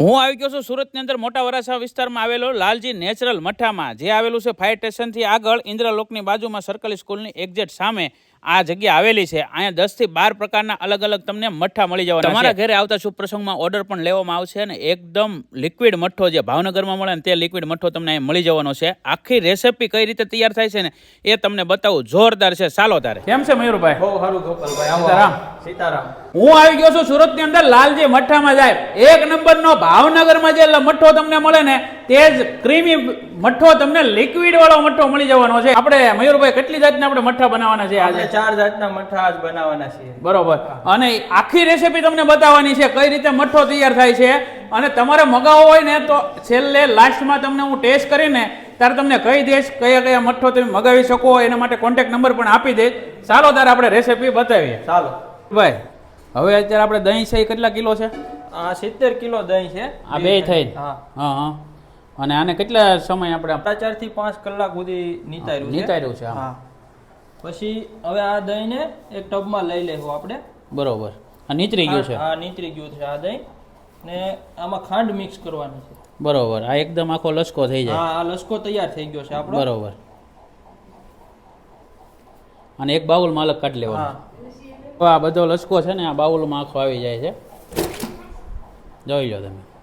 હું આવી ગયો છું સુરતની અંદર મોટા વરાછા વિસ્તારમાં આવેલો લાલજી નેચરલ મઠામાં. જે આવેલું છે ફાયર સ્ટેશનથી આગળ ઇન્દ્રલોકની બાજુમાં સર્કલ સ્કૂલની એક્ઝેટ સામે. આ જગ્યા આવેલી છે. અહીંયા દસથી બાર પ્રકારના અલગ અલગ તમને મઠ્ઠા મળી જવાના તમારા ઘરે આવતા શુભ પ્રસંગમાં ઓર્ડર પણ લેવામાં આવશે અને એકદમ લિક્વિડ મઠ્ઠો જે ભાવનગરમાં મળે ને તે લિક્વિડ મઠ્ઠો તમને અહીં મળી જવાનો છે. આખી રેસીપી કઈ રીતે તૈયાર થાય છે ને એ તમને બતાવું. જોરદાર છે. ચાલો તારે. કેમ છે મયુરભાઈ? બહુ સારું ગોપાલભાઈ. સીતારામ. સીતારામ. હું આવી ગયો છું સુરતની અંદર લાલજી મઠ્ઠામાં જાય. એક નંબર નો ભાવનગરમાં જે મઠ્ઠો તમને મળે ને તે જ ક્રીમી મઠ્ઠો તમને લિક્વિડ વાળો મઠ્ઠો મળી જવાનો છે. આપણે મયુરભાઈ કેટલી જાતના આપણે મઠ્ઠા બનાવવાના છે આજે? ચાર જાતના મઠા આજ બનાવવાના છે બરોબર. અને આખી રેસીપી તમને બતાવવાની છે કઈ રીતે મઠ્ઠો તૈયાર થાય છે. અને તમારે મગાવો હોય ને તો છેલ્લે લાસ્ટમાં તમને હું ટેસ્ટ કરીને ત્યારે તમને કહી દઈશ કયા કયા મઠ્ઠો તમે મગાવી શકો એના માટે કોન્ટેક્ટ નંબર પણ આપી દઈશ. ચાલો ત્યારે આપણે રેસીપી બતાવીએ. ચાલો. ભાઈ હવે અત્યારે આપણે દહીં છે કેટલા કિલો છે? આ સિત્તેર કિલો દહીં છે. આ બે થઈ હા હા. અને આને કેટલા સમય આપણે ચારથી પાંચ કલાક સુધી નીતાર્યું છે. નીતાર્યું છે, હા. પછી હવે આ દહીંને એક ટબમાં લઈ લેવું આપણે. બરોબર. આ નીતરી ગયું છે? હા નીતરી ગયું છે આ દહીં. ને આમાં ખાંડ મિક્સ કરવાની છે. બરોબર. આ એકદમ આખો લસકો થઈ જાય. હા આ લસકો તૈયાર થઈ ગયો છે આપણો. બરોબર. અને એક બાઉલ અલગ કાઢી લેવાનો. આ બધો લસકો છે ને આ બાઉલમાં આખો આવી જાય છે. જોઈ લો તમે.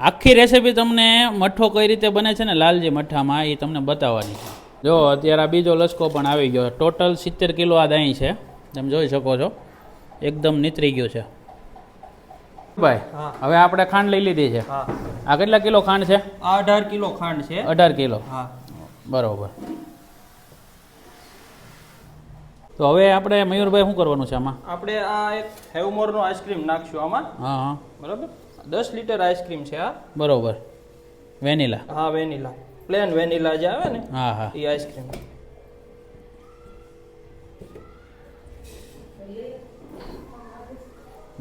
આખી રેસીપી તમને મઠ્ઠો કઈ રીતે બને છે ને લાલજી મઠ્ઠામાં એ તમને બતાવવાની છે. જો અત્યારે આ બીજો લસકો પણ આવી ગયો. ટોટલ સિત્તેર કિલો આ દહીં છે. તમે જોઈ શકો છો. એકદમ નીતરી ગયું છે. ભાઈ. હવે આપણે ખાંડ લઈ લીધી છે. આ કેટલા કિલો ખાંડ છે? આ અઢાર કિલો ખાંડ છે. અઢાર કિલો. હા. બરોબર. તો હવે આપણે મયુરભાઈ શું કરવાનું છે આમાં? આપણે આ એક હેવમોરનો આઈસ્ક્રીમ નાખશું આમાં. હા હા. બરાબર? દસ લીટર આઈસ્ક્રીમ છે આ. બરોબર. વેનીલા. હા વેનીલા. પ્લેન વેનીલા જે આવે ને હા હા. એ આઈસ્ક્રીમ.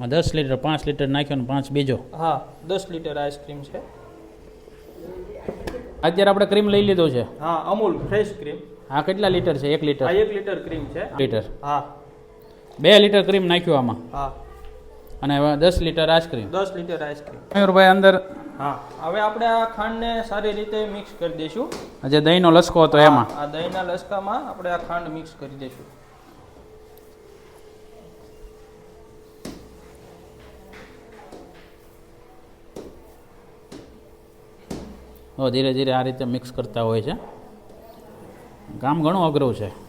દસ લીટર પાંચ લીટર નાખ્યો ને પાંચ બીજો. હા દસ લીટર આઈસ્ક્રીમ છે. અત્યારે આપણે ક્રીમ લઈ લીધો છે. હા અમૂલ ફ્રેશ ક્રીમ હા કેટલા લીટર છે? એક લીટર. એક લીટર ક્રીમ છે. લીટર. હા. બે લીટર ક્રીમ નાખ્યું આમાં. હા. અને હવે દસ લીટર આઈસ્ક્રીમ. દસ લીટર આઈસ્ક્રીમ. મયુરભાઈ અંદર. હા હવે આપણે આ ખાંડને સારી રીતે મિક્સ કરી દઈશું. જે દહીંનો લસકો હતો એમાં. આ દહીંના લસકામાં આપણે આ ખાંડ મિક્સ કરી દઈશું. ધીરે ધીરે આ રીતે મિક્સ કરતા હોય છે. કામ ઘણું અઘરું છે.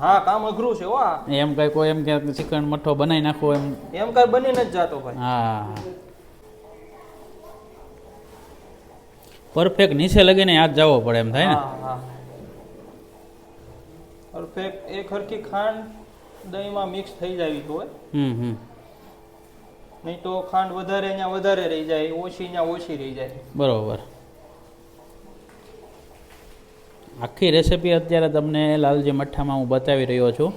હા કામ અઘરું છે હો આ. એમ કઈ કોઈ એમ કે ચિકન મઠો બનાવી નાખો એમ. એમ કાંઈ બની જ જાતો ભાઈ. હા. પરફેક્ટ નીચે લગીને યાદ જવો પડે એમ થાય ને. પરફેક્ટ એક હરખી ખાંડ દહીંમાં મિક્સ થઈ જાવી હોય હમ હમ. નહીં તો ખાંડ વધારે અહીંયા વધારે રહી જાય ઓછી અહીંયા ઓછી રહી જાય. બરોબર. આખી રેસીપી અત્યારે તમને લાલજી મઠ્ઠામાં હું બતાવી રહ્યો છું.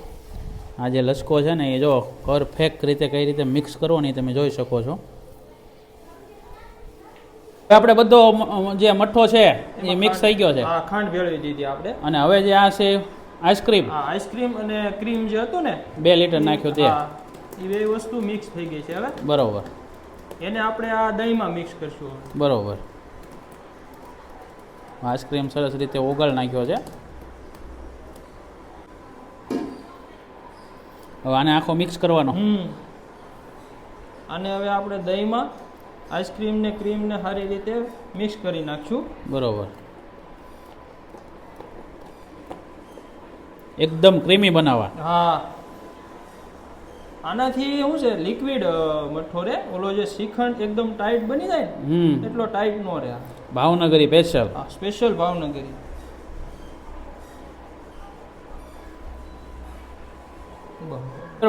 આ જે લસકો છે ને એ જો પરફેક્ટ રીતે કઈ રીતે મિક્સ કરવો ને તમે જોઈ શકો છો. આપણે બધો જે મઠ્ઠો છે એ મિક્સ થઈ ગયો છે. ખાંડ ભેળવી દીધી આપણે. અને હવે જે આ છે આઈસ્ક્રીમ આઈસ્ક્રીમ અને ક્રીમ જે હતું ને બે લીટર નાખ્યું તે. એ બે વસ્તુ મિક્સ થઈ ગઈ છે હવે. બરોબર. એને આપણે આ દહીંમાં મિક્સ કરશું. બરોબર. આઈસ્ક્રીમ સરસ રીતે ઓગળ નાખ્યો છે. હવે આને આખો મિક્સ કરવાનો. અને હવે આપણે દહીંમાં આઈસ્ક્રીમ ને ક્રીમ ને સારી રીતે મિક્સ કરી નાખશું. બરોબર. એકદમ ક્રીમી બનાવવા. હા. આનાથી શું છે લિક્વિડ મઠો રે ઓલો જે શ્રીખંડ એકદમ ટાઈટ બની જાય એટલો ટાઈટ નો રહે ભાવનગરી સ્પેશિયલ હા સ્પેશિયલ ભાવનગરી.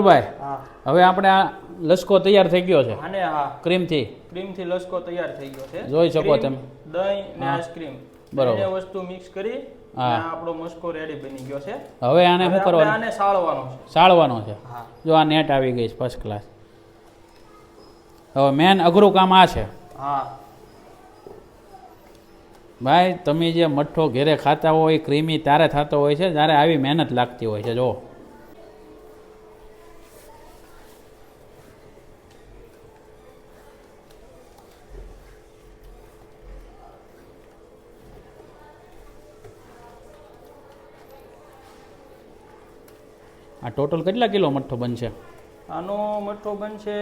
ભાઈ હવે આપણે આ લસકો તૈયાર થઈ ગયો છે. અને હા ક્રીમથી? ક્રીમથી લસકો તૈયાર થઈ ગયો છે. જોઈ શકો તમે. દહીં ને આઈસ્ક્રીમ. બરોબર. વસ્તુ મિક્સ કરી. આપણો મસ્કો રેડી બની ગયો છે. હવે આને શું કરવાનું? આને સાળવાનો છે. સાળવાનો છે. હા. જો આ નેટ આવી ગઈ ફર્સ્ટ ક્લાસ હવે મેન અઘરું કામ આ છે. હા. ભાઈ, તમે જે મઠ્ઠો ઘેરે ખાતા હોય, ક્રીમી ત્યારે થતો હોય છે, ત્યારે આવી મહેનત લાગતી હોય છે, જો. આ ટોટલ કેટલા કિલો મઠ્ઠો બનશે? આનો મઠ્ઠો બનશે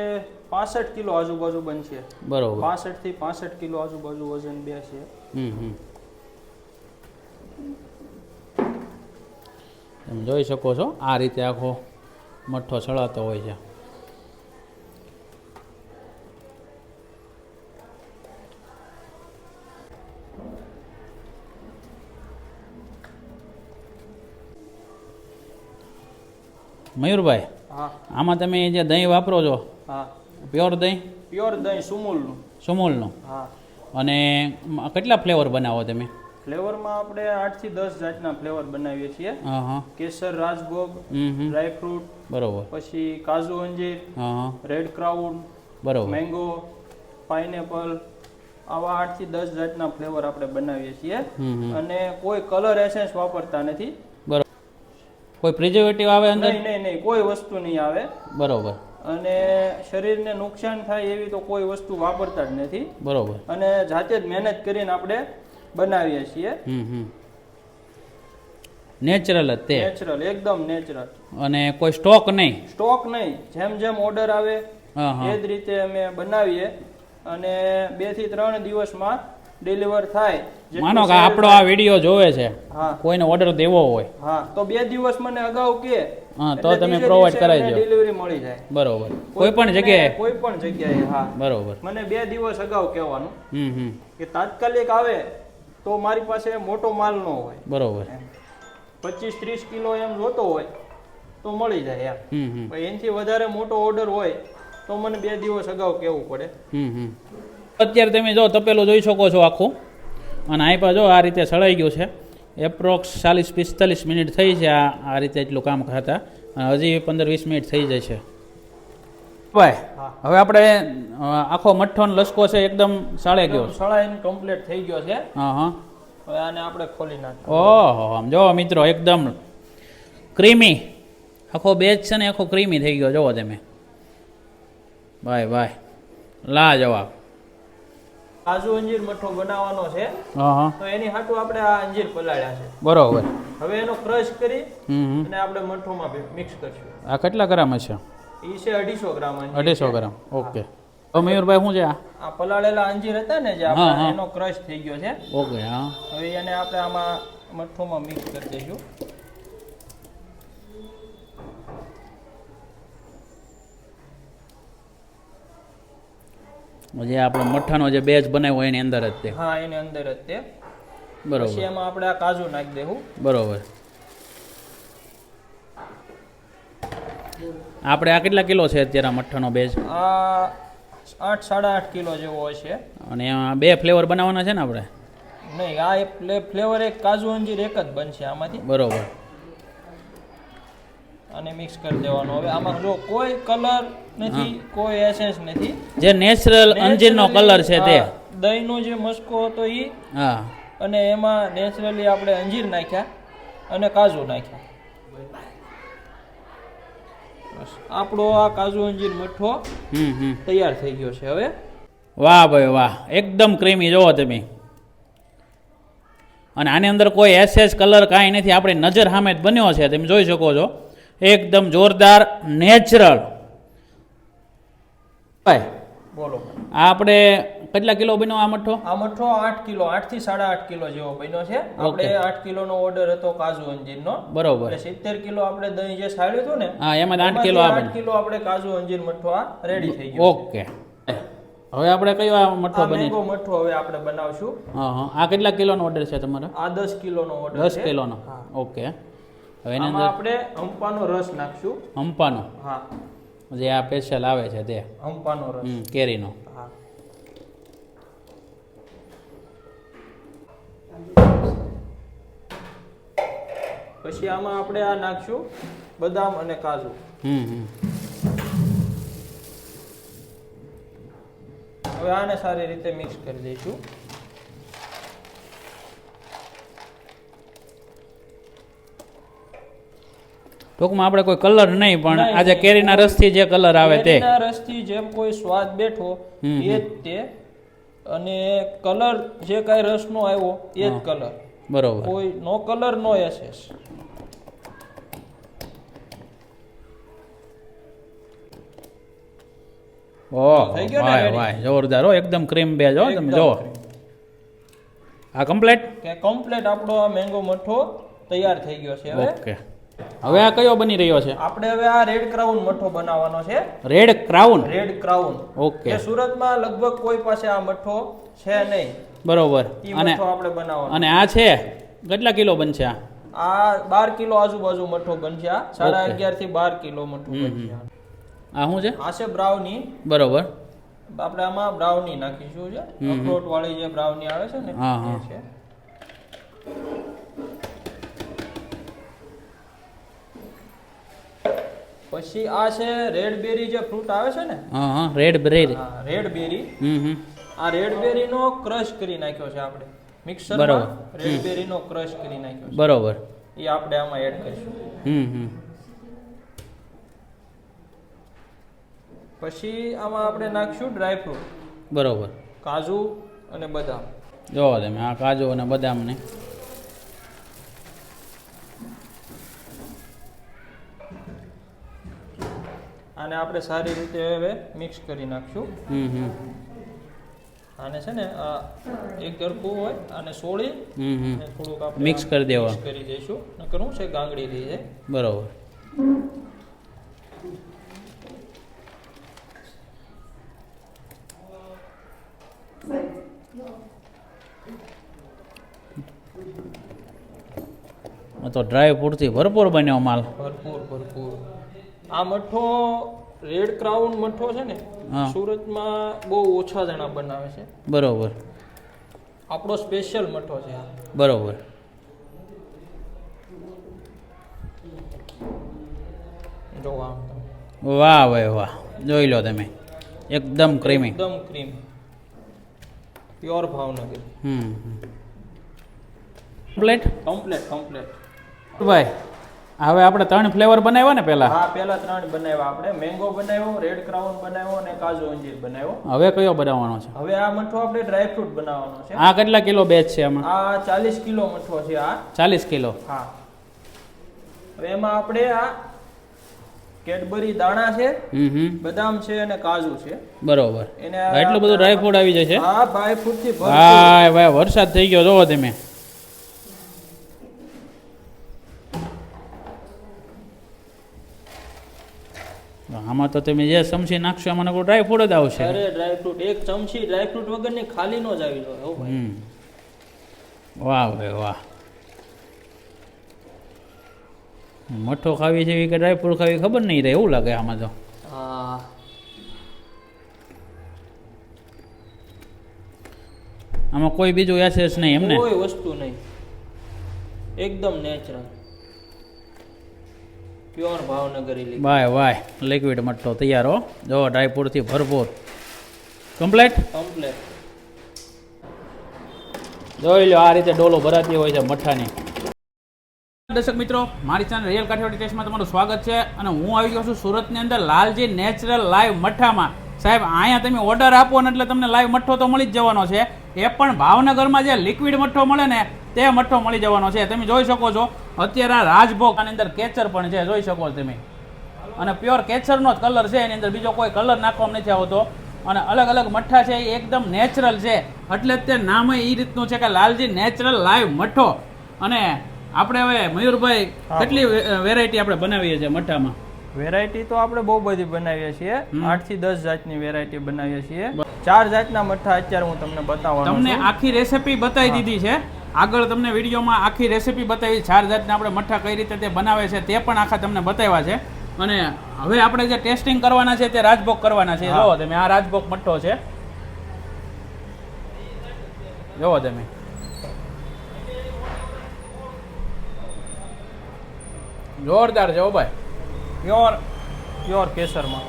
પાસઠ કિલો આજુબાજુ બનશે. બરોબર. પાસઠથી પાસઠ કિલો આજુબાજુ વજન બે છે હમ હમ. તમે જોઈ શકો છો આ રીતે આખો મઠ્ઠો સળાતો હોય છે. મયુરભાઈ આમાં તમે જે દહીં વાપરો છો હા. પ્યોર દહીં? પ્યોર દહીં સુમૂલનું. સુમૂલનું? હા. અને કેટલા ફ્લેવર બનાવો તમે? ફ્લેવરમાં આપણે આઠથી દસ જાતના ફ્લેવર બનાવીએ છીએ. કેસર રાજભોગ ડ્રાયફ્રૂટ બરોબર. પછી કાજુ અંજીર રેડ ક્રાઉન બરોબર. મેંગો પાઇનેપલ આવા આઠથી દસ જાતના ફ્લેવર આપણે બનાવીએ છીએ. અને કોઈ કલર એસેન્સ વાપરતા નથી. કોઈ પ્રિઝર્વેટિવ આવે અંદર? નહીં નહીં કોઈ વસ્તુ નહીં આવે. બરોબર. અને શરીરને નુકસાન થાય એવી તો કોઈ વસ્તુ વાપરતા જ નથી. બરોબર. અને જાતે જ મહેનત કરીને આપણે બનાવીએ છીએ. નેચરલ જ તે. નેચરલ એકદમ નેચરલ. અને કોઈ સ્ટોક નહીં? સ્ટોક નહીં. જેમ જેમ ઓર્ડર આવે એ જ રીતે અમે બનાવીએ. અને બેથી ત્રણ દિવસમાં ડિલિવર થાય માનો કે આપણો આ વીડિયો જોવે છે. કોઈને ઓર્ડર દેવો હોય. હા તો બે દિવસ મને અગાઉ કે. હા તો તમે પ્રોવાઈડ કરાવી દો. ડિલિવરી મળી જાય. બરોબર. કોઈ પણ જગ્યાએ. કોઈ પણ જગ્યાએ હા. બરોબર. મને બે દિવસ અગાઉ કહેવાનું હમ હમ. કે તાત્કાલિક આવે તો મારી પાસે મોટો માલ ન હોય. બરોબર. પચીસ ત્રીસ કિલો એમ જોતો હોય તો મળી જાય એમ. એનાથી વધારે મોટો ઓર્ડર હોય તો મને બે દિવસ અગાઉ કહેવું પડે. હમ હમ. અત્યારે તમે જો તપેલું જોઈ શકો છો આખું. અને પર જો આ રીતે સળાઈ ગયું છે. એપ્રોક્સ ચાલીસ પિસ્તાલીસ મિનિટ થઈ છે આ આ રીતે એટલું કામ ખાતા. અને હજી પંદર વીસ મિનિટ થઈ જશે. ભાઈ હવે આપણે આખો મઠ્ઠો લસકો છે એકદમ સાળે ગયો. છે. સળાઈને કમ્પ્લીટ થઈ ગયો છે. હા હા. હવે આને આપણે ખોલી નાખીએ. ઓહો આમ જો મિત્રો એકદમ ક્રીમી. આખો બેચ છે ને આખો ક્રીમી થઈ ગયો. જોવો તમે. ભાઈ ભાઈ. લા જવાબ કાજુ અંજીર મઠો બનાવવાનો છે. તો એની હાટુ આપણે આ અંજીર પલાળ્યા છે. બરોબર. હવે એનો ક્રશ કરી અને આપણે મઠોમાં મિક્સ કરશું. આ કેટલા ગ્રામ છે એ છે અઢીસો ગ્રામ અઢીસો ગ્રામ. ઓકે. તો મયુરભાઈ શું છે આ? આ પલાળેલા અંજીર હતા ને જે આપણે એનો ક્રશ થઈ ગયો છે. ઓકે હા. હવે એને આપણે આમાં મઠોમાં મિક્સ કરી દઈશું. જે આપણો મઠાનો જે બેજ બનાવ્યો એની અંદર જ તે. હા એની અંદર જ તે. પછી બરોબર એમાં આપણે આ કાજુ નાખી દેવું. બરોબર. આપણે આ કેટલા કિલો છે અત્યારે મઠ્ઠાનો બેજ આ આઠ સાડા આઠ કિલો જેવો છે અને એમાં બે ફ્લેવર બનાવવાના છે ને આપણે? નહીં આ એક ફ્લેવર એક કાજુ અંજીર એક જ બનશે આમાંથી. બરોબર. અને મિક્સ કરી દેવાનો. હવે આમાં જો કોઈ કલર નથી કોઈ એસેન્સ નથી. જે નેચરલ અંજીરનો કલર છે તે. દહીંનો જે મસ્કો હતો એ હા. અને એમાં નેચરલી આપણે અંજીર નાખ્યા અને કાજુ નાખ્યા. આપણો આ કાજુ અંજીર હમ તૈયાર થઈ ગયો છે હવે. વાહ ભાઈ વાહ એકદમ ક્રીમી જોવો તમે. અને આની અંદર કોઈ એસેસ કલર કાંઈ નથી આપણી નજર સામે જ બન્યો છે તમે જોઈ શકો છો. એકદમ જોરદાર નેચરલ બોલો. આ આપણે કેટલા કિલો બન્યો આ મઠ્ઠો આ મઠો આઠ કિલો આઠથી સાડા આઠ કિલો જેવો બન્યો છે. આપણે આઠ કિલોનો ઓર્ડર હતો કાજુ અંજીરનો. બરોબર. એટલે સિત્તેર કિલો આપણે દહીં જે સાડ્યું હતું ને હા એમાં આઠ કિલો આઠ કિલો આપણે કાજુ અંજીર મઠો આ રેડી થઈ ગયો ઓકે. હવે આપણે કયો આ આ બની મેંગો મઠો હવે આપણે બનાવશું. હા હા. આ કેટલા કિલોનો ઓર્ડર છે તમારો? આ દસ કિલોનો ઓર્ડર દસ કિલોનો. ઓકે. હવે એના અંદર આપણે હંપાનો રસ નાખશું. હંપાનો. હા. જે આ સ્પેશિયલ આવે છે તે. હંપાનો રસ. કેરીનો. હા. પછી આમાં આપણે આ નાખશું બદામ અને કાજુ. હવે આને સારી રીતે મિક્સ કરી દઈશું. ટૂંકમાં આપણે કોઈ કલર નહીં પણ આજે કેરીના રસથી જે કલર આવે તે. રસથી જેમ કોઈ સ્વાદ બેઠો એ જ તે. અને કલર જે કાંઈ રસનો આવ્યો એ જ કલર. બરોબર. કોઈ નો કલર નો એસેસ. જોરદાર હો એકદમ ક્રીમ બેજ હો તમે જો આ કમ્પ્લેટ કે કમ્પ્લેટ આપણો આ મેંગો મઠો તૈયાર થઈ ગયો છે ઓકે. હવે આ કયો બની રહ્યો છે? આપણે હવે આ રેડ ક્રાઉન મઠો બનાવવાનો છે. Red crown red crown okay કે સુરતમાં લગભગ કોઈ પાસે આ મઠો છે નહીં. બરોબર. અને આપણે બનાવવાનો. અને આ છે? કેટલા કિલો બનશે આ? આ બાર કિલો આજુબાજુ મઠો બનશે આ. સાડા અગિયારથી બાર કિલો મઠો બનશે આ. શું છે? આ છે બ્રાઉની. બરોબર. આપણે આમાં બ્રાઉની નાખીશું છે. અખરોટ વાળી જે બ્રાઉની આવે છે ને એ. છે. પછી આ છે રેડ બેરી જે ફ્રૂટ આવે છે ને? હા હા રેડ બેરી રેડ બેરી હમ હમ. આ રેડ બેરી નો ક્રશ કરી નાખ્યો છે આપણે. મિક્સર બરાબર. રેડ બેરી નો ક્રશ કરી નાખ્યો છે. બરોબર. એ આપણે આમાં એડ કરીશું. હમ હમ. પછી આમાં આપણે નાખશું ડ્રાય ફ્રૂટ બરોબર. કાજુ અને બદામ. જોવો તમે આ કાજુ અને બદામને. આને આપણે સારી રીતે હવે મિક્સ કરી નાખશું. આને છે ને એક ગરકું હોય અને સોળી થોડુંક આપણે મિક્સ કરી દેવા. કરી દઈશું. નકર શું છે ગાંગડી થઈ જાય. બરાબર. તો ડ્રાય ફ્રૂટથી ભરપૂર બન્યો માલ. ભરપૂર ભરપૂર. આ મઠો રેડ ક્રાઉન મઠો છે ને સુરતમાં બહુ ઓછા જણા બનાવે છે. બરોબર. આપણો સ્પેશિયલ મઠો છે આ. બરોબર. જો આમ વાહ ભાઈ વાહ. જોઈ લો તમે. એકદમ ક્રીમી એકદમ ક્રીમ પ્યોર ભાવનગર. હમ કમ્પ્લેટ કમ્પ્લેટ કમ્પ્લેટ ભાઈ હવે આપણે ત્રણ ફ્લેવર બનાવ્યા ને પહેલા? હા પહેલા ત્રણ બનાવ્યા. આપણે મેંગો બનાવ્યો રેડ ક્રાઉન બનાવ્યો અને કાજુ અંજીર બનાવ્યો. હવે કયો બનાવવાનો છે? હવે આ મઠો આપણે ડ્રાય ફ્રૂટ બનાવવાનો છે. આ કેટલા કિલો બેચ છે આમાં? આ ચાલીસ કિલો મઠો છે આ. ચાલીસ કિલો. હા. હવે એમાં આપણે આ કેડબરી દાણા છે હમ હમ. બદામ છે અને કાજુ છે. બરોબર. એને એટલો એટલું બધું ડ્રાય ફ્રૂટ આવી જશે? હા ડ્રાય ફ્રૂટથી ભાઈ ભાઈ વરસાદ થઈ ગયો જોવો તમે. આમાં તો તમે જે ચમચી નાખશો એમાં કોઈ ડ્રાય ફ્રૂટ જ આવશે. અરે ડ્રાય ફ્રૂટ એક ચમચી ડ્રાય ફ્રૂટ વગરની ખાલી નો જ આવી જાય હમ. વાહ ભાઈ વાહ. મઠો ખાવી છે કે ડ્રાય ફ્રૂટ ખાવી ખબર નહીં રહે એવું લાગે આમાં તો. હા. આમાં કોઈ બીજું એસેસ નહીં એમને કોઈ વસ્તુ નહીં. એકદમ નેચરલ પ્યોર ભાવનગરી બાય વાય લિક્વિડ મઠો તૈયાર હો. જો ડ્રાયફ્રૂટથી ભરપૂર. કમ્પ્લેટ કમ્પ્લેટ જોઈ લો આ રીતે ડોલો ભરાતી હોય છે મઠાની. દર્શક મિત્રો મારી ચેનલ રિયલ કાઠિયાવાડી ટેસ્ટમાં તમારું સ્વાગત છે અને હું આવી ગયો છું સુરતની અંદર લાલજી નેચરલ લાઈવ મઠ્ઠામાં સાહેબ અહીંયા તમે ઓર્ડર આપો ને એટલે તમને લાઈવ મઠ્ઠો તો મળી જ જવાનો છે. એ પણ ભાવનગરમાં જે લિક્વિડ મઠ્ઠો મળે ને તે મઠ્ઠો મળી જવાનો છે. તમે જોઈ શકો છો અત્યારે આ રાજભોગ આની અંદર કેચર પણ છે જોઈ શકો તમે. અને પ્યોર કેચરનો જ કલર છે એની અંદર બીજો કોઈ કલર નાખવામાં નથી આવતો. અને અલગ અલગ મઠ્ઠા છે એ એકદમ નેચરલ છે. એટલે તે નામ એ રીતનું છે કે લાલજી નેચરલ લાઈવ મઠ્ઠો. અને આપણે હવે મયુરભાઈ કેટલી વેરાયટી આપણે બનાવીએ છીએ મઠ્ઠામાં? વેરાયટી તો આપણે બહુ બધી બનાવીએ છીએ. આઠથી દસ જાતની વેરાયટી બનાવીએ છીએ. ચાર જાતના મઠ્ઠા અત્યારે હું તમને બતાવવાનો તમને આખી રેસીપી બતાવી દીધી છે. આગળ તમને વિડીયોમાં આખી રેસીપી બતાવી ચાર જાતના આપણે મઠ્ઠા કઈ રીતે તે બનાવે છે તે પણ આખા તમને બતાવ્યા છે. અને હવે આપણે જે ટેસ્ટિંગ કરવાના છે તે રાજભોગ કરવાના છે. જોવો તમે આ રાજભોગ મઠ્ઠો છે. જોવો તમે. જોરદાર છે ઓ ભાઈ. પ્યોર પ્યોર કેસરમાં.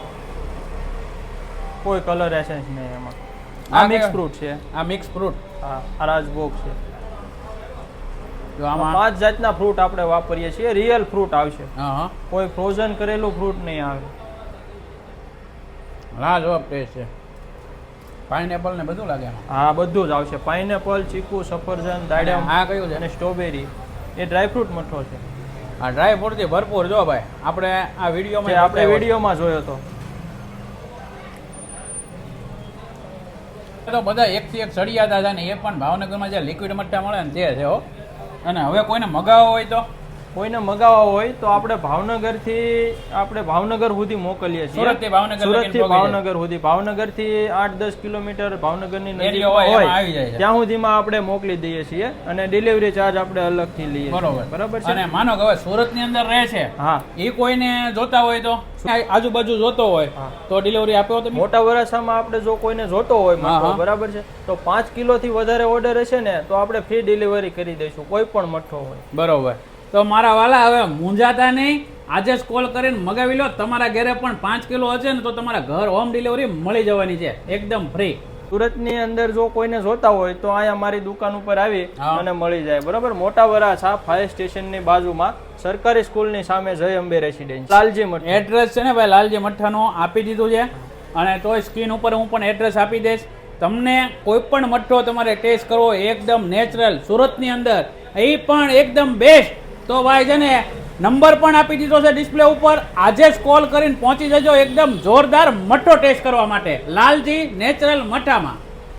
કોઈ કલર એસેન્સ નહીં એમાં. આ મિક્સ ફ્રૂટ છે. આ મિક્સ ફ્રૂટ હા આ રાજભોગ છે. જો આમાં પાંચ જાતના ફ્રૂટ આપણે વાપરીએ છીએ. રિયલ ફ્રૂટ આવશે. કોઈ ફ્રોઝન કરેલું ફ્રૂટ નહીં આવે. લાજવાબ ટેસ્ટ છે. પાઇનેપલ ને બધું લાગે હા બધું જ આવશે. પાઇનેપલ ચીકુ સફરજન દાડમ આ કયું છે? અને સ્ટ્રોબેરી એ ડ્રાયફ્રૂટ મઠો છે. આ ડ્રાયફ્રૂટથી ભરપૂર જો ભાઈ. આપણે આ વિડીયોમાં આપણે વિડીયોમાં જોયો હતો. તો બધા એકથી એક સળિયાતા દાદા ને એ પણ ભાવનગરમાં જે લિક્વિડ મઠ્ઠા મળે ને તે છે હો. અને હવે કોઈને મગાવો હોય તો કોઈને મગાવવા હોય તો આપણે ભાવનગરથી આપણે ભાવનગર સુધી મોકલીએ છીએ. સુરતથી ભાવનગર સુધી સુરતથી ભાવનગર સુધી. ભાવનગરથી આઠ દસ કિલોમીટર ભાવનગરની ની નજીક હોય. ત્યાં સુધીમાં આપણે મોકલી દઈએ છીએ અને ડિલિવરી ચાર્જ આપણે અલગથી લઈએ. બરોબર. બરાબર છે? અને માનો કે હવે સુરતની અંદર રહે છે હા. એ કોઈને જોતા હોય તો? આજુબાજુ જોતો હોય તો ડિલિવરી આપ્યો તો મોટા વરાસામાં આપણે જો કોઈને જોતો હોય બરાબર છે? તો પાંચ કિલોથી વધારે ઓર્ડર હશે ને તો આપણે ફ્રી ડિલિવરી કરી દઈશું કોઈ પણ મઠો હોય. બરોબર. તો મારા વાલા હવે મૂંઝાતા નહીં. આજે જ કોલ કરીને મગાવી લો. તમારા ઘરે પણ પાંચ કિલો હશે ને તો તમારા ઘર હોમ ડિલિવરી મળી જવાની છે. એકદમ ફ્રી સુરતની અંદર જો કોઈને જોતા હોય તો અહીંયા મારી દુકાન ઉપર આવી અને મળી જાય. બરાબર? મોટા વરાછા ફાયર સ્ટેશનની બાજુમાં. સરકારી સ્કૂલની સામે જય અંબે રેસિડેન્સ લાલજી મઠ એડ્રેસ છે ને ભાઈ લાલજી મઠ્ઠાનું આપી દીધું છે. અને તોય સ્ક્રીન ઉપર હું પણ એડ્રેસ આપી દઈશ. તમને કોઈ પણ મઠ્ઠો તમારે ટેસ્ટ કરવો એકદમ નેચરલ સુરતની અંદર. એ પણ એકદમ બેસ્ટ તો ભાઈ છે ને, નંબર પણ આપી દીધો છે ડિસ્પ્લે ઉપર. આજે જ કોલ કરીને પહોંચી જજો એકદમ જોરદાર મઠો ટેસ્ટ કરવા માટે. લાલજી નેચરલ મઠ્ઠામાં